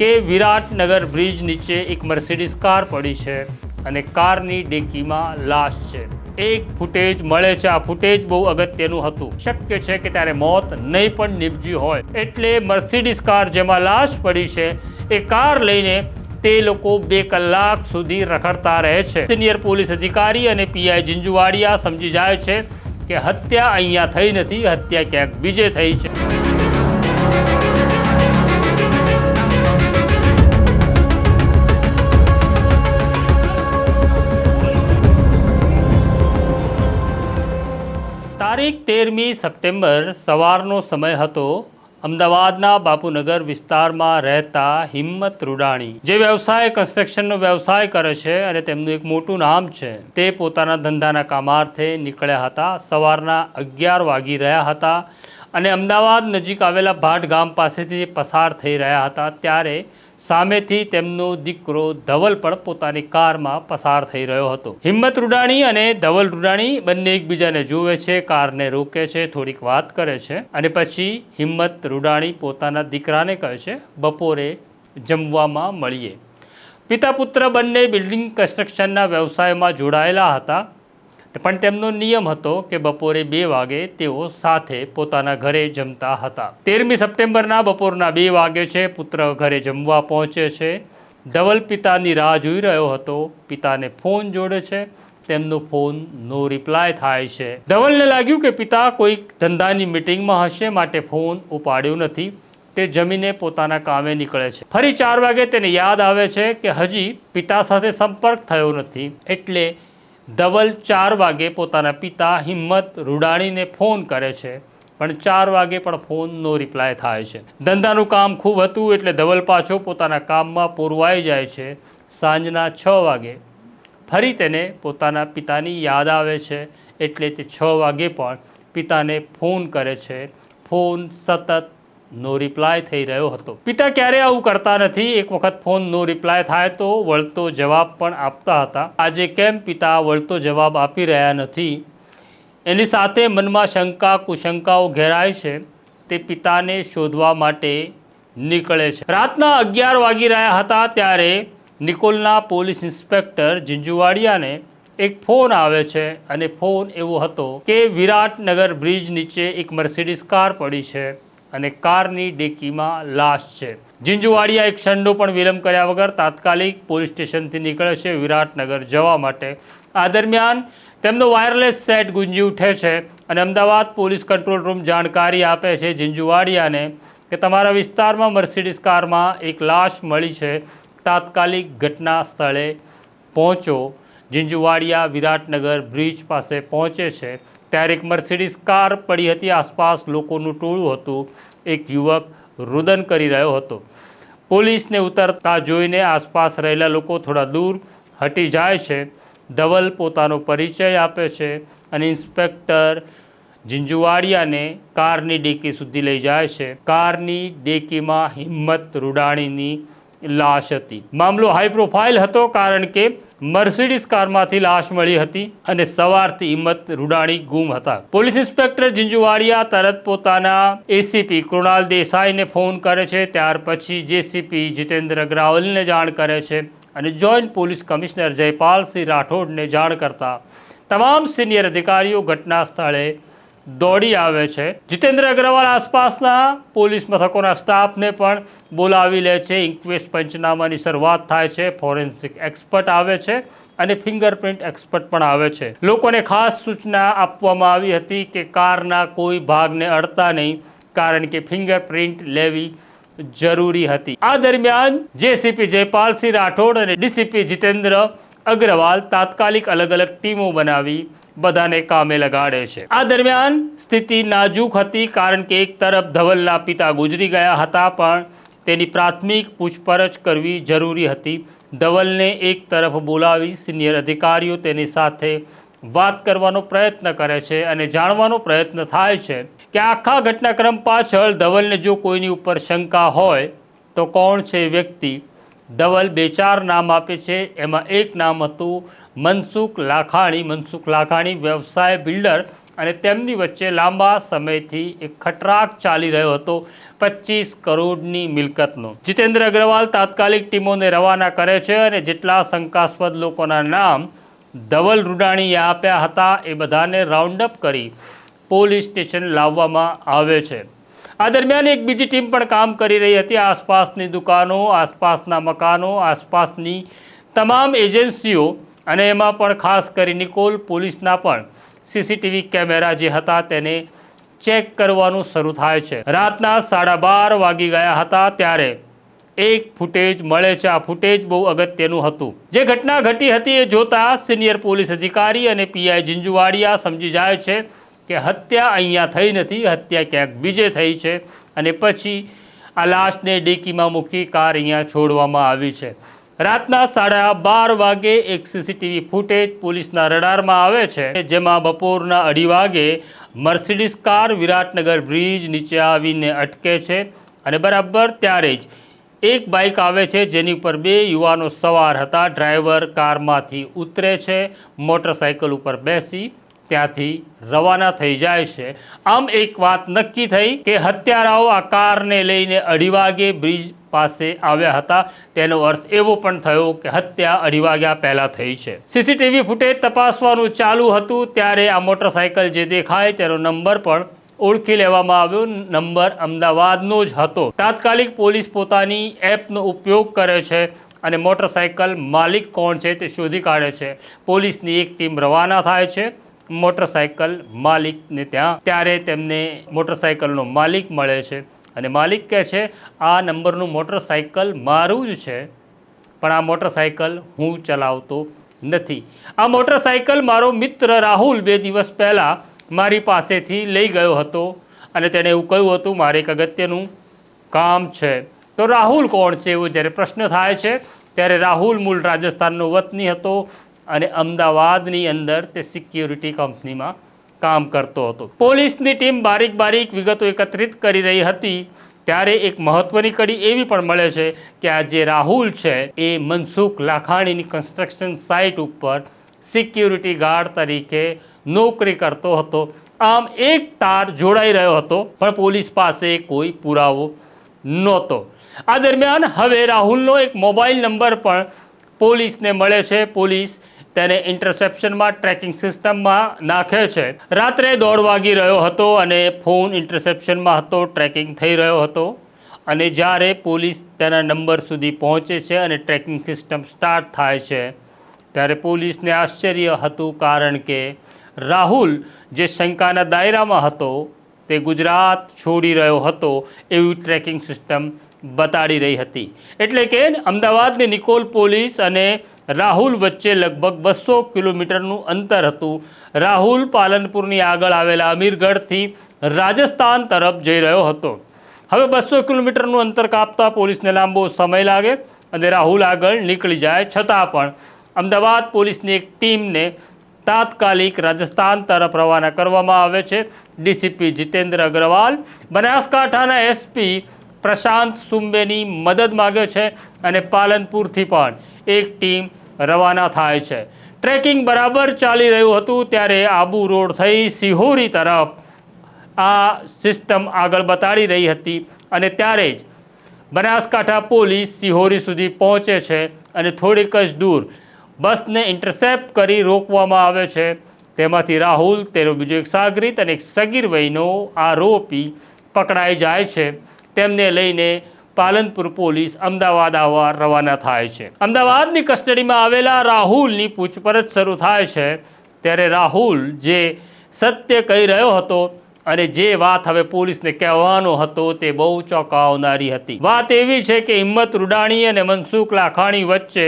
કે વિરાટનગર બ્રિજ નીચે એક મર્સિડીઝ કાર પડી છે અને કારની ડેકીમાં લાશ છે. એક ફૂટેજ મળે છે. આ ફૂટેજ બહુ અગત્યનું હતું. શક્ય છે કે ત્યારે મોત નહીં પણ નીપજ્યું હોય. એટલે મર્સિડીઝ કાર જેમાં લાશ પડી છે, એ કાર લઈને તે લોકો બે કલાક સુધી રખડતા રહે છે. સિનિયર પોલીસ અધિકારી અને પીઆઈ જિંજુવાડિયા સમજી જાય છે કે હત્યા અહીંયા થઈ નથી. હત્યા ક્યાંક બીજે થઈ છે. તારીખ તેરમી સપ્ટેમ્બર સવારનો સમય હતો. અમદાવાદના બાપુનગર વિસ્તારમાં રહેતા હિંમત રૂડાણી, જે વ્યવસાય કન્સ્ટ્રક્શનનો વ્યવસાય કરે છે અને તેમનું એક મોટું નામ છે, તે પોતાના ધંધાના કામાર્થે નીકળ્યા હતા. સવારના અગિયાર વાગી રહ્યા હતા અને અમદાવાદ નજીક આવેલા ભાટ ગામ પાસેથી પસાર થઈ રહ્યા હતા. ત્યારે સામેથી તેમનો દીકરો ધવલ પણ પોતાની કારમાં પસાર થઈ રહ્યો હતો. હિંમત રૂડાણી અને ધવલ રૂડાણી બંને એકબીજાને જુએ છે, કારને રોકે છે, થોડીક વાત કરે છે અને પછી હિંમત રૂડાણી પોતાના દીકરાને કહે છે, બપોરે જમવામાં મળીએ. પિતા પુત્ર બંને બિલ્ડિંગ કન્સ્ટ્રક્શનના વ્યવસાયમાં જોડાયેલા હતા. પણ તેમનો નિયમ હતો કે બપોરે બે વાગે તેઓ સાથે પોતાના ઘરે જમતા હતા. તેરમી સપ્ટેમ્બરના બપોરના બે વાગે છે પુત્ર ઘરે જમવા પહોંચે છે. ધવલ પિતાની રાહ જોઈ રહ્યો હતો. પિતાને ફોન જોડે છે. તેમનો ફોન નો રિપ્લાય થાય છે. ધવલને લાગ્યું કે પિતા કોઈક ધંધાની મિટિંગમાં હશે માટે ફોન ઉપાડ્યો નથી. તે જમીને પોતાના કામે નીકળે છે. ફરી ચાર વાગે તેને યાદ આવે છે કે હજી પિતા સાથે સંપર્ક થયો નથી. એટલે ધવલ ચાર વાગે પોતાના પિતા હિંમત રૂડાણીને ફોન કરે છે, પણ ચાર વાગે પણ ફોનનો રિપ્લાય થાય છે. ધંધાનું કામ ખૂબ હતું એટલે ધવલ પાછો પોતાના કામમાં પૂરવાઈ જાય છે. સાંજના છ વાગે. ફરી તેને પોતાના પિતાની યાદ આવે છે, એટલે તે છ વાગે પણ પિતાને ફોન કરે છે. ફોન સતત નો રિપ્લાય થઈ રહ્યો હતો. પિતા ક્યારે આવું કરતા નથી? એક વખત ફોન નો રિપ્લાય થાય તો વળતો જવાબ પણ આપતા હતા. આજે કેમ પિતા વળતો જવાબ આપી રહ્યા નથી? એની સાથે મનમાં શંકા, કુશંકાઓ ઘેરાય છે. તે પિતાને શોધવા માટે નીકળે છે. રાતના અગિયાર વાગી રહ્યા હતા ત્યારે નિકોલના પોલીસ ઇન્સ્પેક્ટર ઝીંઝુવાડિયાને એક ફોન આવે છે અને ફોન એવો હતો કે વિરાટનગર બ્રિજ નીચે એક મર્સિડીઝ કાર પડી છે. અને કારની ડેકીમાં લાશ છે. જિંજુવાડિયા એક ક્ષણનો પણ વિલંબ કર્યા વગર તાત્કાલિક પોલીસ સ્ટેશનથી નીકળે છે વિરાટનગર જવા માટે. આ દરમિયાન તેમનો વાયરલેસ સેટ ગુંજી ઉઠે છે અને અમદાવાદ પોલીસ કંટ્રોલ રૂમ જાણકારી આપે છે ઝીંઝુવાડિયાને કે તમારા વિસ્તારમાં મર્સિડીઝ કારમાં એક લાશ મળી છે. તાત્કાલિક ઘટના સ્થળે પહોંચો. જિંજુવાડિયા વિરાટનગર બ્રિજ પાસે પહોંચે છે. ત્યારે એક મર્સિડીઝ કાર પડી હતી, આસપાસ લોકોનું ટોળું હતું. એક યુવક રુદન કરી રહ્યો હતો. પોલીસને ઉતરતા જોઈને આસપાસ રહેલા લોકો થોડા દૂર હટી જાય છે. ધવલ પોતાનો પરિચય આપે છે અને ઇન્સ્પેક્ટર ઝીંઝુવાડિયાને કારની ડેકી સુધી લઈ જાય છે. કારની ડેકીમાં હિંમત રૂડાણીની લાશ હતી. મામલો હાઈ પ્રોફાઇલ હતો કારણ કે મર્સિડીઝ કારમાંથી લાશ મળી હતી અને સવારથી હિંમત રૂડાણી ગુમ હતા. પોલીસ ઇન્સ્પેક્ટર ઝીંઝુવાડિયા તરત પોતાના એસીપી કૃણાલ દેસાઈને ફોન કરે છે. ત્યાર પછી જેસીપી જીતેન્દ્ર અગ્રાવલને જાણ કરે છે અને જોઈન્ટ પોલીસ કમિશનર જયપાલસિંહ રાઠોડને જાણ કરતા તમામ સિનિયર અધિકારીઓ ઘટના સ્થળે દોડી આવે છે. જીતેન્દ્ર અગ્રવાલ આસપાસના પોલીસ મથકોના સ્ટાફને પણ બોલાવી લે છે. ઇન્ક્વેસ્ટ પંચનામાની શરૂઆત થાય છે. ફોરેન્સિક એક્સપર્ટ આવે છે અને ફિંગરપ્રિન્ટ એક્સપર્ટ પણ આવે છે. લોકોને ખાસ સૂચના આપવામાં આવી હતી કે કારના કોઈ ભાગને અડતા નહીં, કારણ કે ફિંગરપ્રિન્ટ લેવી જરૂરી હતી. આ દરમિયાન જેસીપી જયપાલસિંહ રાઠોડ અને ડીસીપી જીતેન્દ્ર અગ્રવાલ તાત્કાલિક અલગ અલગ ટીમો બનાવી બધાને કામે લગાડે છે. આ દરમિયાન સ્થિતિ નાજુક હતી કારણ કે એક તરફ ધવલના પિતા ગુજરી ગયા હતા, પણ તેની પ્રાથમિક પૂછપરછ કરવી જરૂરી હતી. ધવલને એક તરફ બોલાવી સિનિયર અધિકારીઓ તેની સાથે વાત કરવાનો પ્રયત્ન કરે છે અને જાણવાનો પ્રયત્ન થાય છે કે આખા ઘટનાક્રમ પાછળ ધવલને જો કોઈની ઉપર શંકા હોય, તો કોણ છે વ્યક્તિ? ધવલ બે ચાર નામ આપે છે, એમાં એક નામ હતું મનસુખ લાખાણી. મનસુખ લાખાણી વ્યવસાય બિલ્ડર અને તેમની વચ્ચે લાંબા સમયથી એક ખટરાક ચાલી રહ્યો હતો પચીસ કરોડની મિલકતનો. જીતેન્દ્ર અગ્રવાલ તાત્કાલિક ટીમોને રવાના કરે છે અને જેટલા શંકાસ્પદ લોકોના નામ ધવલ રૂડાણીએ આપ્યા હતા એ બધાને રાઉન્ડ અપ કરી પોલીસ સ્ટેશન લાવવામાં આવે છે. આ દરમિયાન એક બીજી ટીમ પણ કામ કરી રહી હતી. આસપાસની દુકાનો, આસપાસના મકાનો, આસપાસની તમામ એજન્સીઓ અને એમાં પણ ખાસ કરી નિકોલ પોલીસના પણ સીસીટીવી કેમેરા જે હતા તેને ચેક કરવાનું શરૂ થાય છે. રાતના સાડા બાર વાગી ગયા હતા ત્યારે એક ફૂટેજ મળે છે. આ ફૂટેજ બહુ અગત્યનું હતું. જે ઘટના ઘટી હતી એ જોતા સિનિયર પોલીસ અધિકારી અને પીઆઈ જીંજુવાડિયા સમજી જાય છે કે હત્યા અહીંયા થઈ નથી. હત્યા ક્યાંક બીજે થઈ છે અને પછી આ લાશને ડેકીમાં મૂકી કાર અહીંયા છોડવામાં આવી છે. રાતના સાડા બાર વાગે એક સીસીટીવી ફૂટેજ પોલીસના રડારમાં આવે છે, જેમાં બપોરના અઢી વાગે મર્સિડીસ કાર વિરાટનગર બ્રિજ નીચે આવીને અટકે છે અને બરાબર ત્યારે જ એક બાઇક આવે છે, જેની ઉપર બે યુવાનો સવાર હતા. ડ્રાઈવર કારમાંથી ઉતરે છે, મોટરસાઇકલ ઉપર બેસી ત્યાંથી રવાના થઈ જાય છે. આમ એક વાત નક્કી થઈ કે હત્યારાઓ આ કારને લઈને અઢી વાગે બ્રિજ પાસે આવ્યા હતા. તેનો અર્થ એવો પણ થયો કે હત્યા અઢી વાગ્યા પહેલાં થઈ છે. સીસીટીવી ફૂટેજ તપાસવાનું ચાલુ હતું ત્યારે આ મોટરસાઇકલ જે દેખાય તેનો નંબર પણ ઓળખી લેવામાં આવ્યો. નંબર અમદાવાદનો જ હતો. તાત્કાલિક પોલીસ પોતાની એપનો ઉપયોગ કરે છે અને મોટરસાઇકલ માલિક કોણ છે તે શોધી કાઢે છે. પોલીસની એક ટીમ રવાના થાય છે. મોટરસાઇકલ માલિકને ત્યાં, ત્યારે તેમને મોટરસાઇકલનો માલિક મળે છે. અને માલિક કહે છે, આ નંબરનું મોટરસાઇકલ મારું જ છે, પણ આ મોટરસાઇકલ હું ચલાવતો નથી. આ મોટરસાઇકલ મારો મિત્ર રાહુલ બે દિવસ પહેલાં મારી પાસેથી લઈ ગયો હતો અને તેણે એવું કહ્યું હતું, મારે એક અગત્યનું કામ છે. તો રાહુલ કોણ છે એવો જ્યારે પ્રશ્ન થાય છે, ત્યારે રાહુલ મૂળ રાજસ્થાનનો વતની હતો અને અમદાવાદની અંદર તે સિક્યોરિટી કંપનીમાં કામ કરતો હતો. પોલીસની ટીમ બારીક બારીક વિગતો એકત્રિત કરી રહી હતી. ત્યારે એક મહત્વની કડી એવી પણ મળે છે કે આ જે રાહુલ છે, એ મનસુખ લાખાણીની કન્સ્ટ્રક્શન સાઇટ ઉપર સિક્યુરિટી ગાર્ડ તરીકે નોકરી કરતો હતો. આમ એક તાર જોડાઈ રહ્યો હતો, પણ પોલીસ પાસે કોઈ પુરાવો નહોતો. આ દરમિયાન હવે રાહુલનો એક મોબાઈલ નંબર પણ પોલીસને મળે છે. પોલીસ તેને ઇન્ટરસેપ્શનમાં ટ્રેકિંગ સિસ્ટમમાં નાખે છે. રાત્રે દોઢ વાગી રહ્યો હતો અને ફોન ઇન્ટરસેપ્શનમાં હતો, ટ્રેકિંગ થઈ રહ્યો હતો અને જ્યારે પોલીસ તેના નંબર સુધી પહોંચે છે અને ટ્રેકિંગ સિસ્ટમ સ્ટાર્ટ થાય છે, ત્યારે પોલીસને આશ્ચર્ય હતું કારણ કે રાહુલ જે શંકાના દાયરામાં હતો તે ગુજરાત છોડી રહ્યો હતો એવી ટ્રેકિંગ સિસ્ટમ બતાડી રહી હતી. એટલે કે અમદાવાદની નિકોલ પોલીસ અને રાહુલ વચ્ચે લગભગ બસો કિલોમીટરનું અંતર હતું. રાહુલ પાલનપુરની આગળ આવેલા અમીરગઢથી રાજસ્થાન તરફ જઈ રહ્યો હતો. હવે બસો કિલોમીટરનું અંતર કાપતા પોલીસને લાંબો સમય લાગે અને રાહુલ આગળ નીકળી જાય છતાં પણ અમદાવાદ પોલીસની એક ટીમને તાત્કાલિક રાજસ્થાન તરફ રવાના કરવામાં આવે છે. ડીસીપી જીતેન્દ્ર અગ્રવાલ, બનાસકાંઠાના એસપી પ્રશાંત સુંબેની મદદ માગે છે અને પાલનપુરથી પણ એક ટીમ રવાના થાય છે. ટ્રેકિંગ બરાબર ચાલી રહ્યું હતું ત્યારે આબુ રોડ થઈ સિહોરી તરફ આ સિસ્ટમ આગળ બતાડી રહી હતી અને ત્યારે જ બનાસકાંઠા પોલીસ સિહોરી સુધી પહોંચે છે અને થોડીક જ દૂર બસને ઇન્ટરસેપ્ટ કરી રોકવામાં આવે છે. તેમાંથી રાહુલ, તેનો બીજો એક સાગરીત અને એક સગીર વયનો આરોપી પકડાઈ જાય છે. તેમને લઈને પાલનપુર પોલીસ અમદાવાદ આવવા રવાના થાય છે. અમદાવાદની કસ્ટડીમાં આવેલા રાહુલની પૂછપરછ શરૂ થાય છે. ત્યારે રાહુલ જે સત્ય કહી રહ્યો હતો અને જે વાત હવે પોલીસને કહેવાનો હતો તે બહુ ચોંકાવનારી હતી. વાત એવી છે કે હિંમત રૂડાણી અને મનસુખ લાખાણી વચ્ચે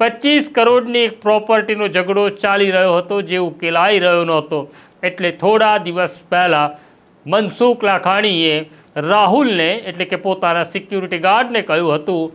પચીસ કરોડની એક પ્રોપર્ટીનો ઝઘડો ચાલી રહ્યો હતો જે ઉકેલાઈ રહ્યો નહોતો. એટલે થોડા દિવસ પહેલાં મનસુખ લાખાણીએ રાહુલને, એટલે કે પોતાના સિક્યુરિટી ગાર્ડને કહ્યું હતું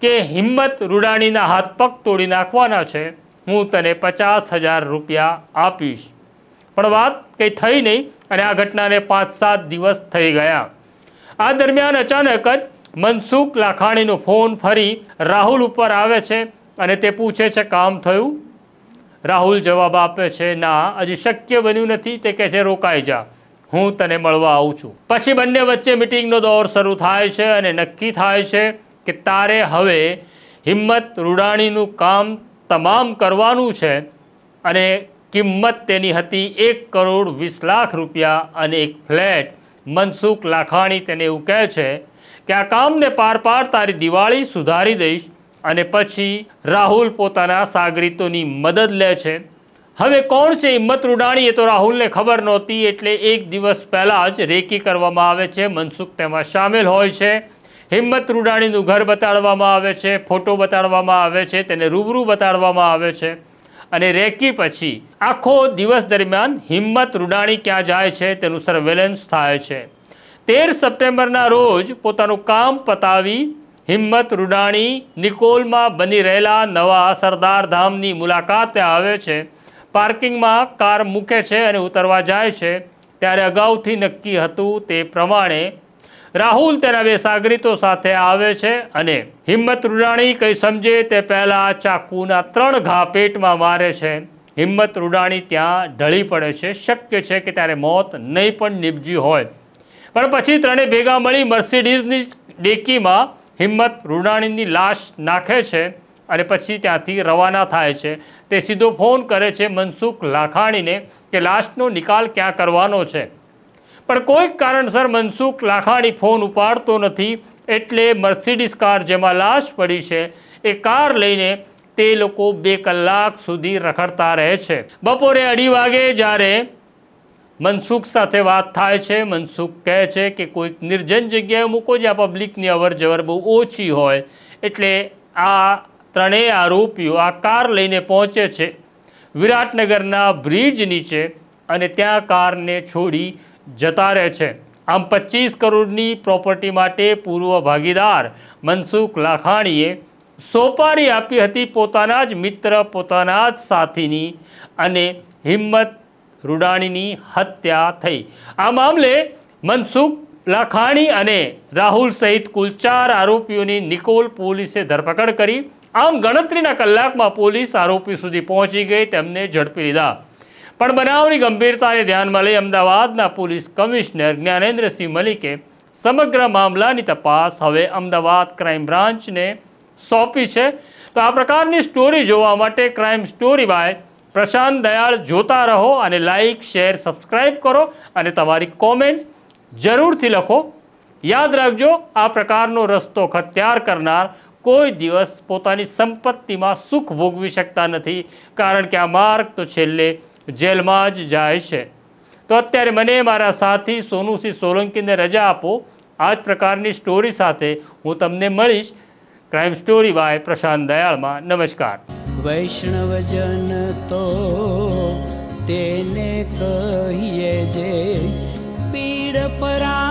કે હિંમત રૂડાણીના હાથ પગ તોડી નાખવાના છે. હું તને પચાસ હજાર રૂપિયા આપીશ. પણ વાત કંઈ થઈ નહીં અને આ ઘટનાને પાંચ સાત દિવસ થઈ ગયા. આ દરમિયાન અચાનક જ મનસુખ લાખાણીનો ફોન ફરી રાહુલ ઉપર આવે છે અને તે પૂછે છે, કામ થયું? રાહુલ જવાબ આપે છે, ના, હજી શક્ય બન્યું નથી. તે કહે છે, રોકાઈ જા. હું તને મળવા આવું છું. પછી બંને વચ્ચે મિટિંગનો દોર શરૂ થાય છે અને નક્કી થાય છે કે તારે હવે હિંમત રૂડાણીનું કામ તમામ કરવાનું છે અને કિંમત તેની હતી એક કરોડ વીસ લાખ રૂપિયા અને એક ફ્લેટ. મનસુખ લાખાણી તેને એવું કહે છે કે આ કામને પાર પાડ, તારી દિવાળી સુધારી દઈશ અને પછી રાહુલ પોતાના સાગરીતોની મદદ લે છે. હવે કોણ છે હિંમત રૂડાણી? એ તો રાહુલને ખબર નહોતી, એટલે એક દિવસ પહેલાં જ રેકી કરવામાં આવે છે. મનસુખ તેમાં સામેલ હોય છે. હિંમત રૂડાણીનું ઘર બતાડવામાં આવે છે, ફોટો બતાડવામાં આવે છે, તેને રૂબરૂ બતાડવામાં આવે છે. અને રેકી પછી આખો દિવસ દરમિયાન હિંમત રૂડાણી ક્યાં જાય છે તેનું સર્વેલન્સ થાય છે. તેર સપ્ટેમ્બરના રોજ પોતાનું કામ પતાવી હિંમત રૂડાણી નિકોલમાં બની રહેલા નવા સરદાર ધામની મુલાકાતે આવે છે. પાર્કિંગમાં કાર મૂકે છે અને ઉતરવા જાય છે, ત્યારે અગાઉથી નક્કી હતું તે પ્રમાણે રાહુલ તેના બે સાગરીતો સાથે આવે છે અને હિંમત રૂડાણી કંઈ સમજે તે પહેલાં ચાકુના ત્રણ ઘા પેટમાં મારે છે. હિંમત રૂડાણી ત્યાં ઢળી પડે છે. શક્ય છે કે ત્યારે મોત નહીં પણ નિપજ્યું હોય. પણ પછી ત્રણે ભેગા મળી મર્સિડીઝની ડેકીમાં હિંમત રૂડાણીની લાશ નાખે છે. અને પછી ત્યાંથી રવાના થાય છે. તે સીધો ફોન કરે છે મનસુખ લાખાણીને કે લાશનો નિકાલ ક્યાં કરવાનો છે? પણ કોઈક કારણસર મનસુખ લાખાણી ફોન ઉપાડતો નથી એટલે મર્સિડીઝ કાર જેમાં લાશ પડી છે એ કાર લઈને તે લોકો બે કલાક સુધી રખડતા રહે છે. બપોરે અઢી વાગે જ્યારે મનસુખ સાથે વાત થાય છે, મનસુખ કહે છે કે કોઈક નિર્જન જગ્યાએ મૂકો જ્યાં પબ્લિકની અવર જવર બહુ ઓછી હોય. એટલે આ ત્રણેય આરોપીઓ આ કાર લઈને પહોંચે છે. વિરાટનગરના બ્રિજ નીચે અને ત્યાં કારને છોડી જતા રહે છે. આમ પચીસ કરોડની પ્રોપર્ટી માટે પૂર્વ ભાગીદાર મનસુખ લાખાણીએ સોપારી આપી હતી પોતાના જ મિત્ર, પોતાના જ સાથીની અને હિંમત રૂડાણીની હત્યા થઈ. આ મામલે મનસુખ લાખાણી અને રાહુલ સહિત કુલ ચાર આરોપીઓની નિકોલ પોલીસે ધરપકડ કરી આમ ગણતરીના કલાકમાં પોલીસ આરોપી સુધી પહોંચી ગઈ, તેમને ઝડપી લીધા. પણ બનાવની ગંભીરતાને ધ્યાનમાં લઈ અમદાવાદના પોલીસ કમિશનર જ્ઞાનેન્દ્રસિંહ મલિકે સમગ્ર મામલાની તપાસ હવે અમદાવાદ ક્રાઇમ બ્રાન્ચને સોંપી છે. તો આ પ્રકારની સ્ટોરી જોવા માટે crime story by Prashant Dayal જોતા રહો અને લાઇક, શેર, સબસ્ક્રાઇબ કરો અને તમારી કોમેન્ટ જરૂરથી લખો. યાદ રાખજો, આ પ્રકારનો રસ્તો ખત્યાર કરનાર કોઈ દિવસ પોતાની સંપત્તિમાં સુખ ભોગવી શકતા નથી, કારણ કે આ માર્ગ તો છેલ્લે જેલમાં જ જાય છે. તો અત્યારે મને મારા સાથી સોનુસિંહ સોલંકીને રજા આપો. આ જ પ્રકારની સ્ટોરી સાથે હું તમને મળીશ. ક્રાઇમ સ્ટોરી બાય પ્રશાંત દયાળમાં નમસ્કાર. વૈષ્ણવજન તો તેને કહીએ જે પીડ પરા